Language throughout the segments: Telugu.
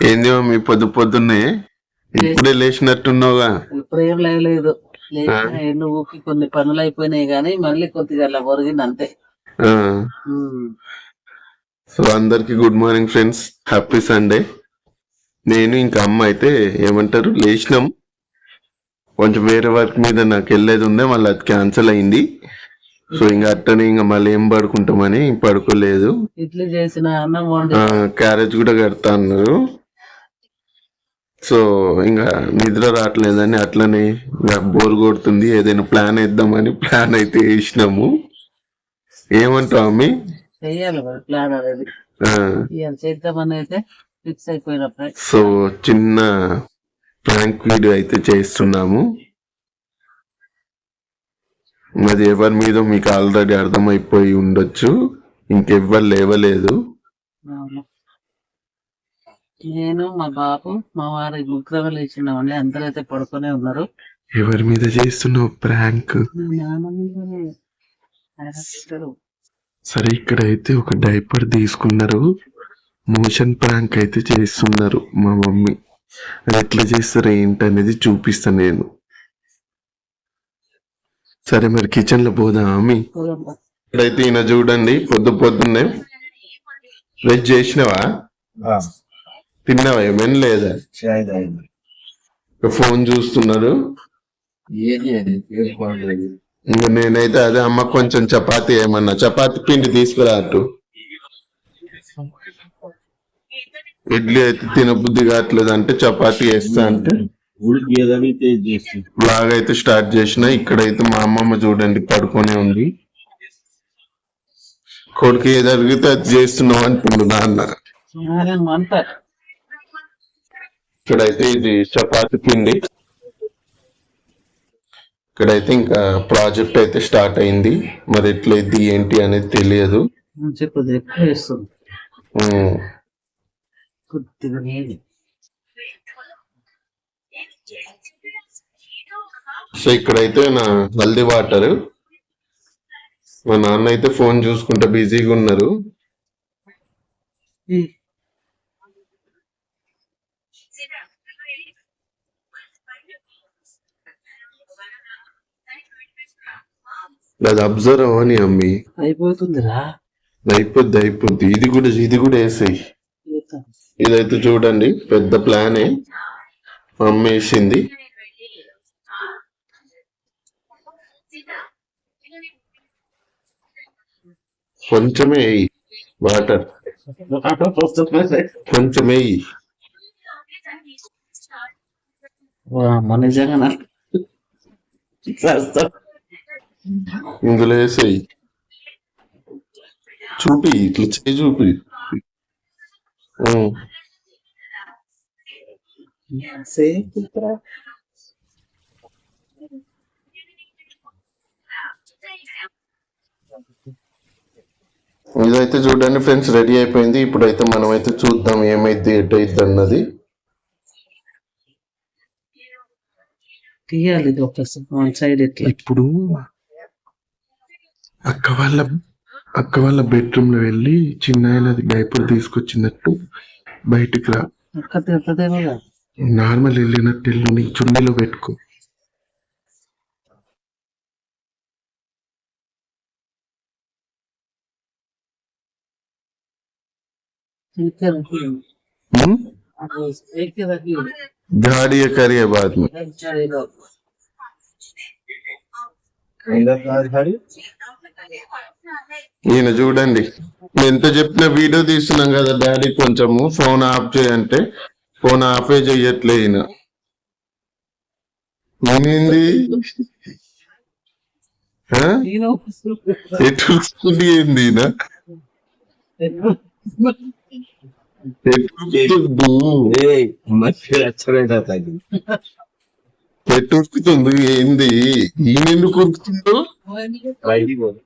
ఏంది మీ పొద్దు పొద్దున్నే? ఇప్పుడే లేచినట్టున్నావుగా. ఇప్పుడు లేదు. ఊకి కొన్ని పనులు అయిపోయినాయి కానీ మళ్ళీ కొద్దిగా అలా ఒరిగింది అంతే. సో అందరికి good morning friends. Happy Sunday. నేను ఇంకా అమ్మ అయితే ఏమంటారు లేచినాం. కొంచెం వేరే వర్క్ మీద నాకు వెళ్ళేది ఉండే మళ్ళీ అది క్యాన్సిల్ అయింది. సో ఇంకా అట్టనే ఇంకా మళ్ళీ ఏం పడుకుంటామని పడుకోలేదు. ఇడ్లీ చేసిన అన్నం క్యారేజ్ కూడా కడతా అన్నారు. సో ఇంకా నిద్ర రావట్లేదని అట్లనే బోర్ కొడుతుంది. ఏదైనా ప్లాన్ వేద్దామని ప్లాన్ అయితే వేసినాము. ఏమంటావు అమ్మి? సో చిన్న ప్రాంక్ వీడియో అయితే చేస్తున్నాము. అది ఎవరి మీద మీకు ఆల్రెడీ అర్థమైపోయి ఉండొచ్చు. ఇంకెవ్వరు లేవలేదు. నేను మా బాబు మా వారి ముగ్గురు లేచినామండి అందరూ అయితే పడుకునే ఉన్నారు. ఎవరి మీద చేస్తున్నావు ప్రాంక్. సరే ఇక్కడ అయితే ఒక డైపర్ తీసుకున్నారు. మోషన్ ప్రాంక్ అయితే చేస్తున్నారు మా మమ్మీ. అది ఎట్లా చేస్తారు ఏంటనేది చూపిస్తాను నేను. సరే మరి కిచెన్లో పోదా మమ్మీ? పోదాం. ఇక్కడైతే ఈయన చూడండి పొద్దు పొద్దున్నే. వెజ్ చేసినావా? తిన్నావా? ఏమైనా లేదా? ఫోన్ చూస్తున్నారు నేనైతే అదే అమ్మ కొంచెం చపాతి ఏమన్నా చపాతి పిండి తీసుకురా అటు. ఇడ్లీ అయితే తినబుద్ధి కావట్లేదు అంటే. చపాతి వేస్తా అంటే బ్లాగ్ అయితే స్టార్ట్ చేసిన ఇక్కడైతే మా అమ్మమ్మ చూడండి పడుకొని ఉంది. కొడుకు ఏది అడిగితే అది చేస్తున్నావు అంటుండు నాన్న. ఇక్కడైతే ఇది చపాతి పిండి. ఇక్కడైతే ఇంకా ప్రాజెక్ట్ అయితే స్టార్ట్ అయింది. మరి ఎట్లా ఇది ఏంటి అనేది తెలియదు. సో ఇక్కడైతే నా హల్దీ వాటర్. మా నాన్న అయితే ఫోన్ చూసుకుంటా బిజీగా ఉన్నారు. అది అబ్జర్వ్ అవని అమ్మి. అయిపోతుందిరా. అయిపోద్ది అయిపోద్ది. ఇది కూడా ఇది కూడా వేసాయి. ఇదైతే చూడండి పెద్ద ప్లానే. మా అమ్మ వేసింది. కొంచెమే వాటర్. కొంచెం వేయి. వామ్మో, నిజంగా ఇందులో వేసేయి చూపి ఇట్లా చేయి చూపి. ఇదైతే చూడండి ఫ్రెండ్స్ రెడీ అయిపోయింది. ఇప్పుడైతే మనం అయితే చూద్దాం ఏమైద్ది ఎటైద్ది అన్నది తీయాలి ఇది ఒక వన్ సైడ్ ఇట్లా ఇప్పుడు అక్క వాళ్ళ అక్క వాళ్ళ బెడ్రూమ్ లో వెళ్ళి చిన్న ఆయనది డైపర్ తీసుకొచ్చినట్టు బయటికి రా ఒక్క తిరుగుతుందేమో కదా. నార్మల్ వెళ్ళినట్టు వెళ్ళు నీ చున్నీలో పెట్టుకో एक रखी हम्म? एक रखी गाड़ी ये करिए बाद में चलेगा ఈయన చూడండి. ఎంత చెప్పిన వీడియో తీస్తున్నాం కదా డాడీ కొంచెము ఫోన్ ఆఫ్ చేయంటే ఫోన్ ఆఫే చెయ్యట్లే ఈయన. ఏమైంది? ఏంది ఈయన? ఎటు ఉరుకుతుండు? ఎటు ఉరుకుతుంది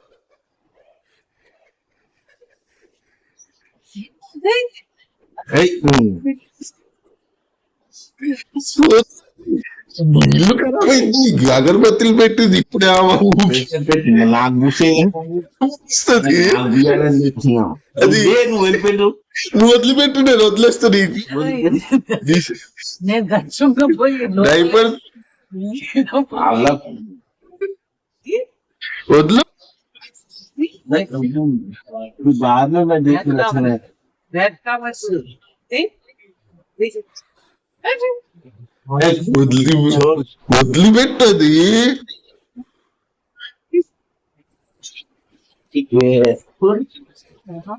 ఇల్లు ఖరాబ్ అయింది. అగరబత్తులు పెట్టింది ఇప్పుడే. అది- నువ్వు వెళ్ళిపోయిండు నువ్వు వదిలిపెట్టు నేను వదిలేస్తా నీకు. నేను దక్షిణంగా పోయి లో- డైపర్. వదిలు. ఇప్పుడు బాగానే చేసిన లక్షణమే. Red covers. See? This is- ఏయ్, వదిలి వదిలిపెట్టది ఏ, Uh-huh.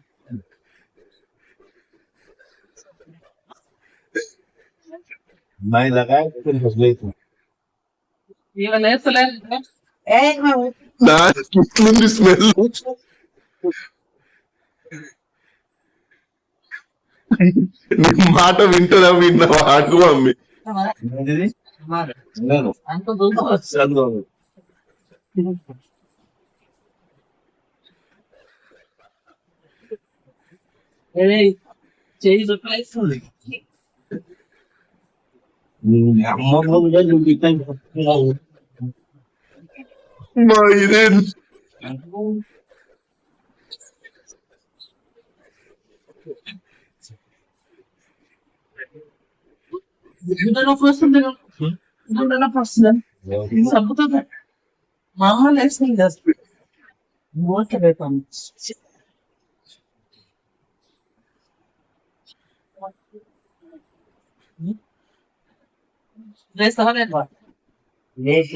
డైపర్ ఇచ్చిన మీరు Vai lagar com os leitos. ఇవాళ వేస్తలేదు నా ఇట్లుంది స్మెల్ నీ మాట వింటదా విన్నావా అటు మమ్మీ ఏంటిది? నేను. అంత దూరం చదువు. ఏయ్, చేయి చుట్టేస్తుంది నీ అమ్మ ముందే నువ్వు ఇట్లా మా ఇదే గుండె నొప్పి వస్తుంది ড্রেস হবে না ড্রেস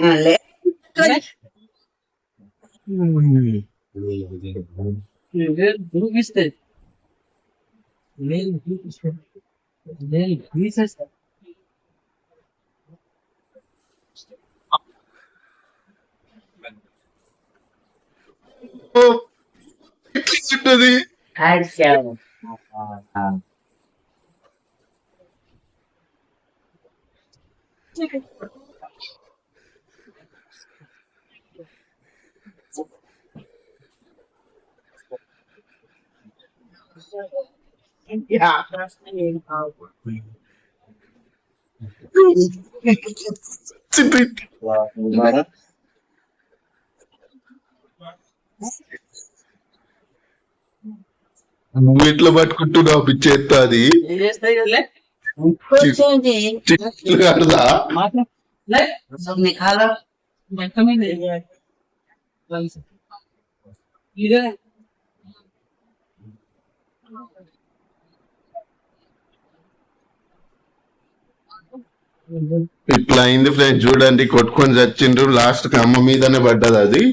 না Oh, it's a good thing. I. చూపిస్తే నేను the నేను తీసేస్తా ఉంటది నువ్వు ఎట్లా పట్టుకుంటున్నావు పిచ్చేస్తా అది ఇట్లా అయింది ఫ్రెండ్స్ చూడండి కొట్టుకొని చచ్చిండ్రు. లాస్ట్కి అమ్మ మీదనే పడ్డది అది.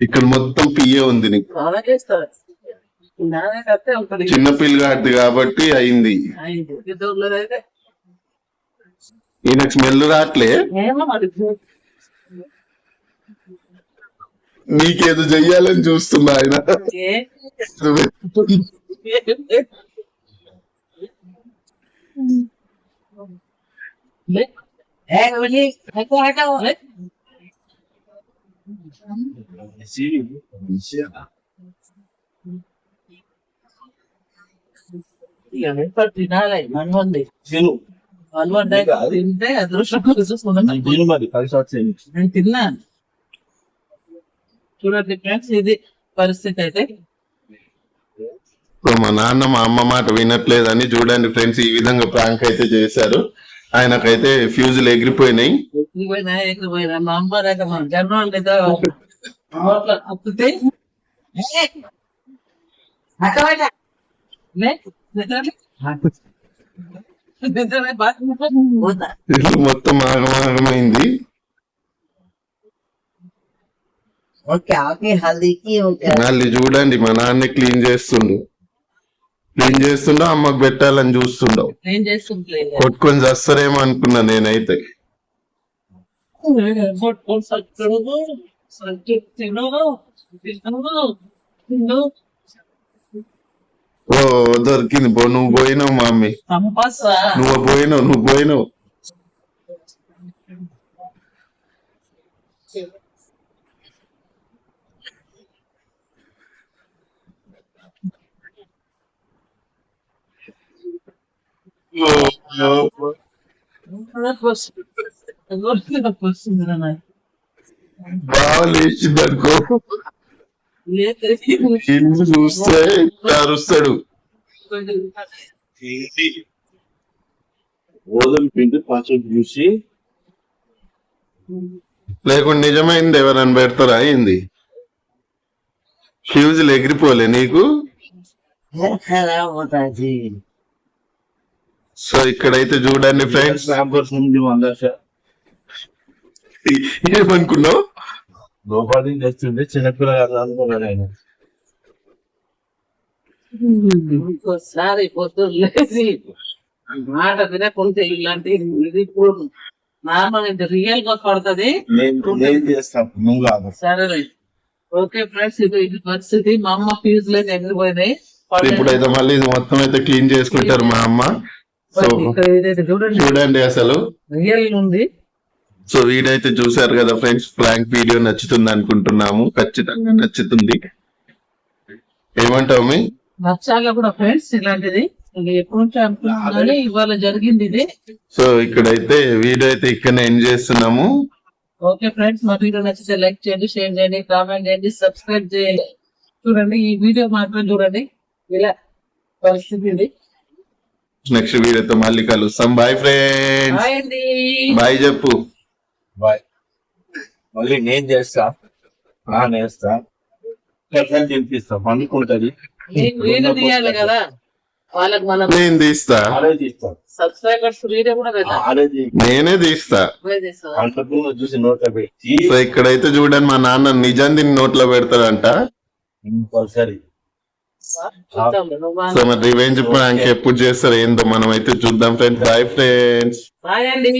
ఇక్కడ మొత్తం పియ్యే ఉంది నీకు. చిన్న పిల్లగాడిది కాబట్టి అయింది. ఈయనకు స్మెల్ రావట్లే నీకేదో చెయ్యాలని చూస్తున్నా ఆయన ఏ లే. లే. లే. ఇక ఎంత తినాలి మనమంది తింటే అదృష్టం నేను తిన్నాను చూడండి ఫ్రెండ్స్ ఇది పరిస్థితి అయితే. సో మా నాన్న మా అమ్మ మాట వినట్లేదని చూడండి ఫ్రెండ్స్ ఈ విధంగా ప్రాంక్ అయితే చేశారు. ఆయనకైతే ఫ్యూజులు ఎగిరిపోయినాయి. మా అమ్మ లేదా నోట్లో అప్పితే. ఇల్లు మొత్తం ఆగమాగమైంది మళ్ళీ చూడండి మా నాన్న క్లీన్ చేస్తుండు. క్లీన్ చేస్తుండో అమ్మకు పెట్టాలని చూస్తుండో. ఏం చేస్తుంది కొట్టుకొని చేస్తారేమో అనుకున్నా నేనైతే. కొట్టుకొని ఓ దొరికింది పో నువ్వు పోయినావు మమ్మీ. నువ్వు పోయినావు నువ్వు పోయినావు. బాగా లేచింది అనుకో లేదు. ఇల్లు చూస్తే అరుస్తాడు గోధుమ పిండి పచ్చడి చూసి. లేకుండా నిజమైంది ఎవరైనా పెడతారా? అయింది ఫ్యూజులు ఎగిరిపోలే నీకు? సో ఇక్కడైతే చూడండి ఫ్రెండ్స్. ఏమనుకున్నావు? లోపలి తెస్తుండే చిన్నపిల్లగారు అనుకున్నాను ఆయన. ఇంకోసారి పొద్దున్న లేచి మాట వినకుంటే ఇలాంటి ఇది ఇప్పుడు నార్మల్ ఇది రియల్గా పడుతుంది. సరే ఓకే ఫ్రెండ్స్ ఇది ఇది పరిస్థితి. మా అమ్మ ఫీజు లేదు ఎగిరిపోయినాయి ఇప్పుడైతే మళ్ళీ ఇది మొత్తం అయితే క్లీన్ చేసుకుంటారు మా అమ్మ. సో ఇక్కడ ఏదైతే చూడండి. చూడండి అసలు. రియల్ ఉంది. సో వీడైతే చూసారు కదా ఫ్రెండ్స్ ప్రాంక్ వీడియో నచ్చుతుంది అనుకుంటున్నాము. ఖచ్చితంగా నచ్చుతుంది. ఏమంటావు మీ నచ్చాగా కూడా ఫ్రెండ్స్ ఇలాంటిది. ఇవాళ జరిగింది ఇది. సో ఇక్కడైతే వీడియో అయితే ఇక్కడ ఎండ్ చేస్తున్నాము. ఓకే ఫ్రెండ్స్ మా వీడియో నచ్చితే లైక్ చేయండి షేర్ చేయండి కామెంట్ చేయండి సబ్స్క్రైబ్ చేయండి. చూడండి ఈ వీడియో మాత్రం చూడండి. ఇలా పరిస్థితి ఇది. నెక్స్ట్ వీడియోతో మళ్ళీ కలుస్తాం. బాయ్ ఫ్రెండ్స్ బాయ్ చెప్పు. బాయ్ మళ్ళీ నేను చేస్తా. నా నేస్తా కథలు తినిపిస్తా పండుకుంటది. మీకు వీడియో తీయాలి కదా. వాళ్ళకి మనం నేను తీస్తా. ఆడే తీస్తా. సబ్స్క్రైబర్స్ వీడియో కూడా పెట్టాలి ఆడే తీ- నేనే తీస్తా. నువ్వే తీస్తావా? పండుకున్న చూసి నోట్లో పెట్టి. సో ఇక్కడైతే చూడండి మా నాన్న నిజం దీన్ని నోట్లో పెడతాడంట. కంపల్సరీ చూద్దాం నువ్వు సో మరి రివెంజ్ ప్రాంక్ ఎప్పుడు చేస్తారు ఏందో మనం అయితే చూద్దాం ఫ్రెండ్స్ బాయ్ ఫ్రెండ్స్ బాయ్ అండి